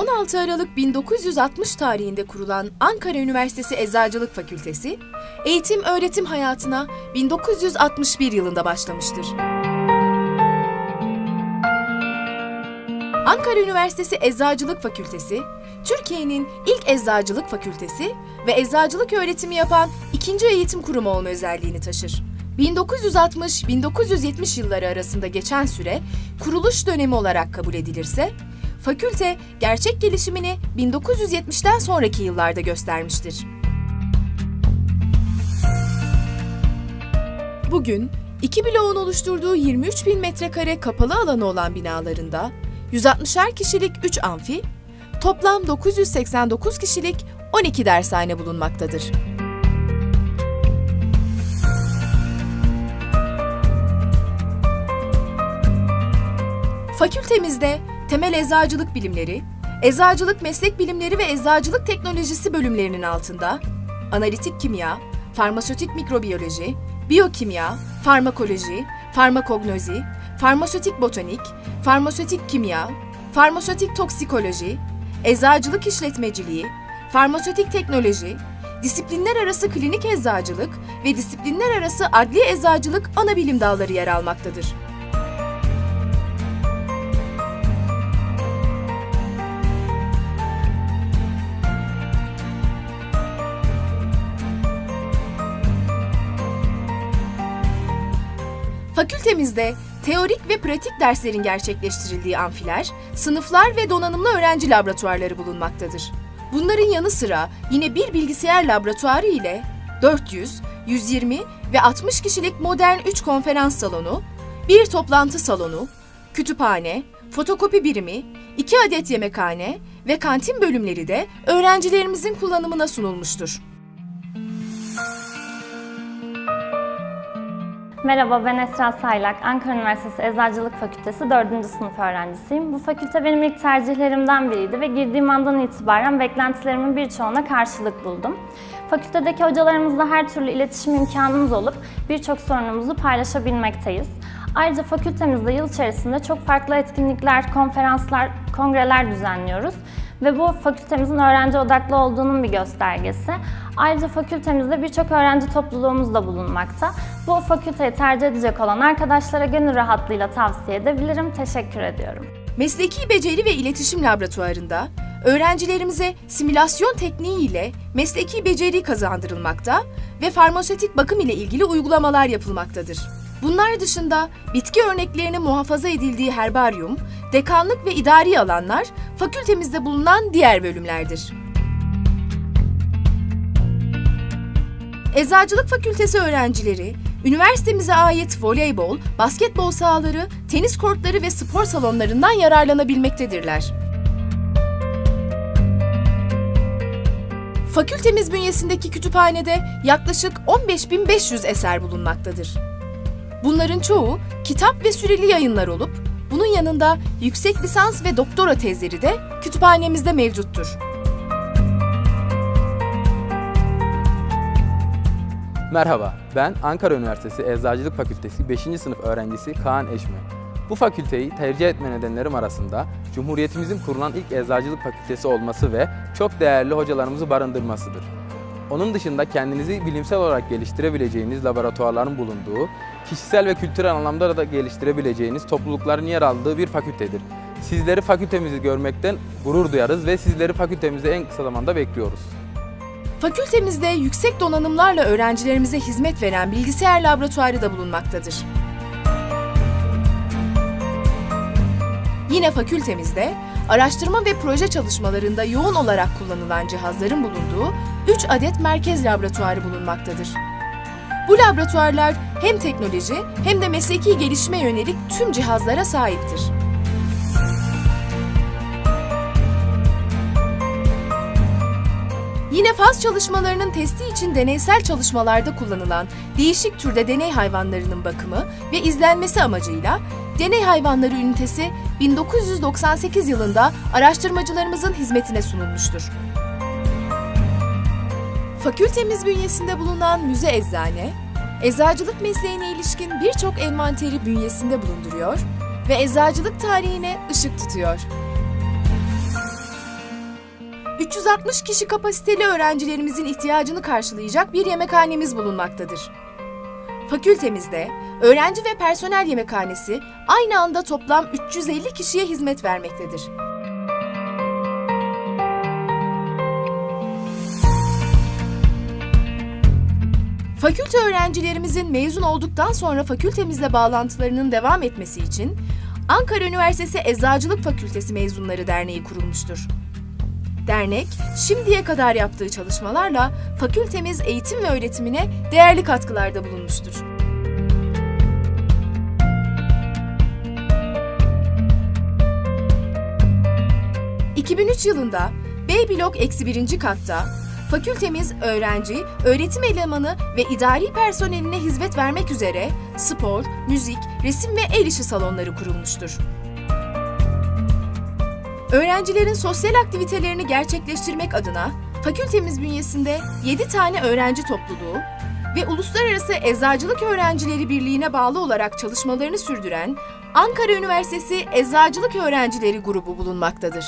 16 Aralık 1960 tarihinde kurulan Ankara Üniversitesi Eczacılık Fakültesi, eğitim öğretim hayatına 1961 yılında başlamıştır. Ankara Üniversitesi Eczacılık Fakültesi, Türkiye'nin ilk eczacılık fakültesi ve eczacılık öğretimi yapan ikinci eğitim kurumu olma özelliğini taşır. 1960-1970 yılları arasında geçen süre kuruluş dönemi olarak kabul edilirse, fakülte gerçek gelişimini 1970'ten sonraki yıllarda göstermiştir. Bugün iki bloğun oluşturduğu 23 bin metrekare kapalı alanı olan binalarında 160'er kişilik 3 amfi, toplam 989 kişilik 12 dershane bulunmaktadır. Fakültemizde temel eczacılık bilimleri, eczacılık meslek bilimleri ve eczacılık teknolojisi bölümlerinin altında analitik kimya, farmasötik mikrobiyoloji, biyokimya, farmakoloji, farmakognozi, farmasötik botanik, farmasötik kimya, farmasötik toksikoloji, eczacılık işletmeciliği, farmasötik teknoloji, disiplinler arası klinik eczacılık ve disiplinler arası adli eczacılık ana bilim dalları yer almaktadır. Fakültemizde teorik ve pratik derslerin gerçekleştirildiği amfiler, sınıflar ve donanımlı öğrenci laboratuvarları bulunmaktadır. Bunların yanı sıra yine bir bilgisayar laboratuvarı ile 400, 120 ve 60 kişilik modern 3 konferans salonu, bir toplantı salonu, kütüphane, fotokopi birimi, 2 adet yemekhane ve kantin bölümleri de öğrencilerimizin kullanımına sunulmuştur. Merhaba ben Esra Saylak. Ankara Üniversitesi Eczacılık Fakültesi 4. sınıf öğrencisiyim. Bu fakülte benim ilk tercihlerimden biriydi ve girdiğim andan itibaren beklentilerimin birçoğuna karşılık buldum. Fakültedeki hocalarımızla her türlü iletişim imkanımız olup birçok sorunumuzu paylaşabilmekteyiz. Ayrıca fakültemizde yıl içerisinde çok farklı etkinlikler, konferanslar, kongreler düzenliyoruz ve bu fakültemizin öğrenci odaklı olduğunun bir göstergesi. Ayrıca fakültemizde birçok öğrenci topluluğumuz da bulunmakta. Bu fakülteyi tercih edecek olan arkadaşlara gönül rahatlığıyla tavsiye edebilirim. Teşekkür ediyorum. Mesleki Beceri ve İletişim Laboratuvarında öğrencilerimize simülasyon tekniği ile mesleki beceri kazandırılmakta ve farmasötik bakım ile ilgili uygulamalar yapılmaktadır. Bunlar dışında bitki örneklerinin muhafaza edildiği herbaryum, dekanlık ve idari alanlar fakültemizde bulunan diğer bölümlerdir. Eczacılık Fakültesi öğrencileri, üniversitemize ait voleybol, basketbol sahaları, tenis kortları ve spor salonlarından yararlanabilmektedirler. Fakültemiz bünyesindeki kütüphanede yaklaşık 15.500 eser bulunmaktadır. Bunların çoğu kitap ve süreli yayınlar olup, bunun yanında yüksek lisans ve doktora tezleri de kütüphanemizde mevcuttur. Merhaba, ben Ankara Üniversitesi Eczacılık Fakültesi 5. sınıf öğrencisi Kaan Eşme. Bu fakülteyi tercih etme nedenlerim arasında Cumhuriyetimizin kurulan ilk eczacılık fakültesi olması ve çok değerli hocalarımızı barındırmasıdır. Onun dışında kendinizi bilimsel olarak geliştirebileceğiniz laboratuvarların bulunduğu, kişisel ve kültürel anlamda da geliştirebileceğiniz toplulukların yer aldığı bir fakültedir. Sizleri fakültemizi görmekten gurur duyarız ve sizleri fakültemizde en kısa zamanda bekliyoruz. Fakültemizde yüksek donanımlarla öğrencilerimize hizmet veren bilgisayar laboratuvarı da bulunmaktadır. Yine fakültemizde araştırma ve proje çalışmalarında yoğun olarak kullanılan cihazların bulunduğu 3 adet merkez laboratuvarı bulunmaktadır. Bu laboratuvarlar hem teknoloji hem de mesleki gelişime yönelik tüm cihazlara sahiptir. Yine faz çalışmalarının testi için deneysel çalışmalarda kullanılan değişik türde deney hayvanlarının bakımı ve izlenmesi amacıyla Deney Hayvanları Ünitesi 1998 yılında araştırmacılarımızın hizmetine sunulmuştur. Fakültemiz bünyesinde bulunan müze eczane, eczacılık mesleğine ilişkin birçok envanteri bünyesinde bulunduruyor ve eczacılık tarihine ışık tutuyor. 360 kişi kapasiteli öğrencilerimizin ihtiyacını karşılayacak bir yemekhanemiz bulunmaktadır. Fakültemizde öğrenci ve personel yemekhanesi aynı anda toplam 350 kişiye hizmet vermektedir. Fakülte öğrencilerimizin mezun olduktan sonra fakültemizle bağlantılarının devam etmesi için Ankara Üniversitesi Eczacılık Fakültesi Mezunları Derneği kurulmuştur. Dernek, şimdiye kadar yaptığı çalışmalarla fakültemiz eğitim ve öğretimine değerli katkılarda bulunmuştur. ...2003 yılında B blok eksi birinci katta fakültemiz öğrenci, öğretim elemanı ve idari personeline hizmet vermek üzere spor, müzik, resim ve el işi salonları kurulmuştur. Öğrencilerin sosyal aktivitelerini gerçekleştirmek adına fakültemiz bünyesinde 7 tane öğrenci topluluğu ve Uluslararası Eczacılık Öğrencileri Birliği'ne bağlı olarak çalışmalarını sürdüren Ankara Üniversitesi Eczacılık Öğrencileri Grubu bulunmaktadır.